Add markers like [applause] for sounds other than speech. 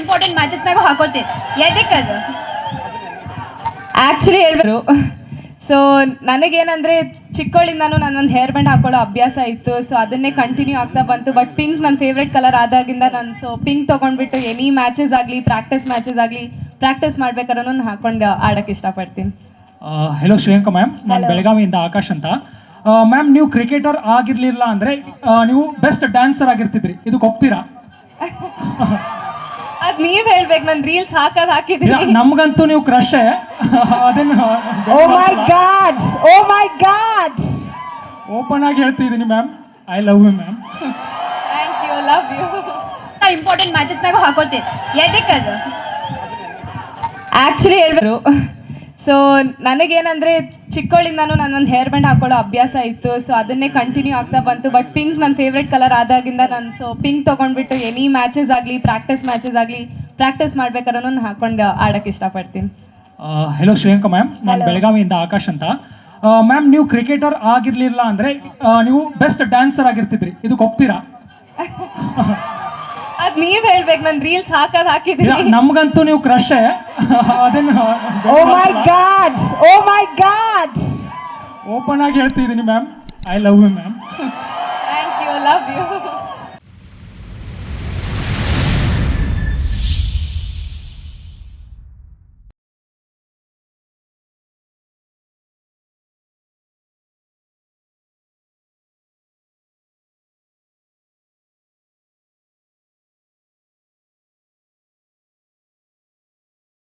Important ಮ್ಯಾಚಸ್ನಾಗ ಹಾಕೋತೀನಿ ಎದಕ್ಕೆ ಅದು ಆ್ಯಕ್ಚುಲಿ ಹೇಳ್ಬೇಕು. ಸೊ ನನಗೇನಂದರೆ ನಾನು ಒಂದು ಹೇರ್ ಬ್ಯಾಂಡ್ ಹಾಕೊಳ್ಳೋ ಅಭ್ಯಾಸ ಇತ್ತು. ಸೊ ಅದನ್ನೇ ಕಂಟಿನ್ಯೂ ಆಗ್ತಾ ಬಂತು. ಬಟ್ ಪಿಂಕ್ ನನ್ನ ಫೇವ್ರೆಟ್ ಕಲರ್ ಆದಾಗಿಂದ ನಾನು ಸೊ ಪಿಂಕ್ ತೊಗೊಂಡ್ಬಿಟ್ಟು ಎನಿ ಮ್ಯಾಚಸ್ ಆಗಲಿ ಪ್ರಾಕ್ಟೀಸ್ ಮ್ಯಾಚಸ್ ಆಗಲಿ ಪ್ರಾಕ್ಟೀಸ್ ಮಾಡ್ಬೇಕಾದ್ರೂ ನಾನು ಹಾಕೊಂಡು ಆಡೋಕ್ಕೆ ಇಷ್ಟಪಡ್ತೀನಿ. ಹೆಲೋ ಶ್ರೇಯಂಕಾ ಮ್ಯಾಮ್ ನಾನು. ಬೆಳಗಾವಿಯಿಂದ ಆಕಾಶ್ ಅಂತ. ಮ್ಯಾಮ್ ನೀವು ಕ್ರಿಕೆಟರ್ ಆಗಿರ್ಲಿಲ್ಲ ಅಂದ್ರೆ ನೀವು ಬೆಸ್ಟ್ ಡ್ಯಾನ್ಸರ್ ಆಗಿರ್ತಿದ್ರಿ. ಇದಕ್ಕೆ ಒಪ್ತೀರಾ? [laughs] ಅದು ನೀವು ಹೇಳ್ಬೇಕು ನಾನು ರೀಲ್ಸ್ ಹಾಕದ್ ಹಾಕಿದ್ರಿ ನಮ್ಗಂತೂ ನೀವು ಕ್ರಶ್ ಅದನ್ನ ಓ my god oh my god open ಆಗಿ ಹೇಳ್ತಿದ್ದೀನಿ ma'am I love you ma'am thank you love you important ಮ್ಯಾಚಸ್ನಾಗ ಹಾಕೋತೀನಿ ಎದಕ್ಕೆ ಅದು? ಆ್ಯಕ್ಚುಲಿ ಹೇಳ್ಬೇಕು. ಸೊ ನನಗೇನಂದ್ರೆ ಚಿಕ್ಕವಳಿಂದನೂ ಒಂದು ಹೇರ್ ಬ್ಯಾಂಡ್ ಹಾಕೊಳ್ಳೋ ಅಭ್ಯಾಸ ಇತ್ತು. ಸೊ ಅದನ್ನೇ ಕಂಟಿನ್ಯೂ ಆಗ್ತಾ ಬಂತು. ಬಟ್ ಪಿಂಕ್ ನನ್ನ ಫೇವ್ರೆಟ್ ಕಲರ್ ಆದಾಗಿಂದ ನಾನು ಸೊ ಪಿಂಕ್ ತೊಗೊಂಡ್ಬಿಟ್ಟು ಎನಿ ಮ್ಯಾಚಸ್ ಆಗಲಿ ಪ್ರಾಕ್ಟೀಸ್ ಮ್ಯಾಚಸ್ ಆಗಲಿ ಪ್ರಾಕ್ಟೀಸ್ ಮಾಡ್ಬೇಕಾದ್ರೂ ನಾನು ಹಾಕೊಂಡು ಆಡೋಕ್ಕೆ ಇಷ್ಟಪಡ್ತೀನಿ. ಹೆಲೋ ಶ್ರೇಯಾಂಕ ಮ್ಯಾಮ್ ನಾನು. ಬೆಳಗಾವಿಯಿಂದ ಆಕಾಶ್ ಅಂತ. ಮ್ಯಾಮ್ ನೀವು ಕ್ರಿಕೆಟರ್ ಆಗಿರ್ಲಿಲ್ಲ ಅಂದ್ರೆ ನೀವು ಬೆಸ್ಟ್ ಡ್ಯಾನ್ಸರ್ ಆಗಿರ್ತಿದ್ರಿ. ಇದಕ್ಕೆ ಒಪ್ತೀರಾ? [laughs] ನೀವು ಹೇಳ್ಬೇಕು ನನ್ ರೀಲ್ಸ್ ಹಾಕದ್ ಹಾಕಿದ್ರಿ ಹಾಕಿದ್ದೀನಿ ನಮ್ಗಂತೂ ನೀವು ಕ್ರಶ್ ಅದನ್ನ ಓ my god oh my god open ಆಗಿ ಹೇಳ್ತಿದ್ದೀನಿ ma'am I love you ma'am thank you love you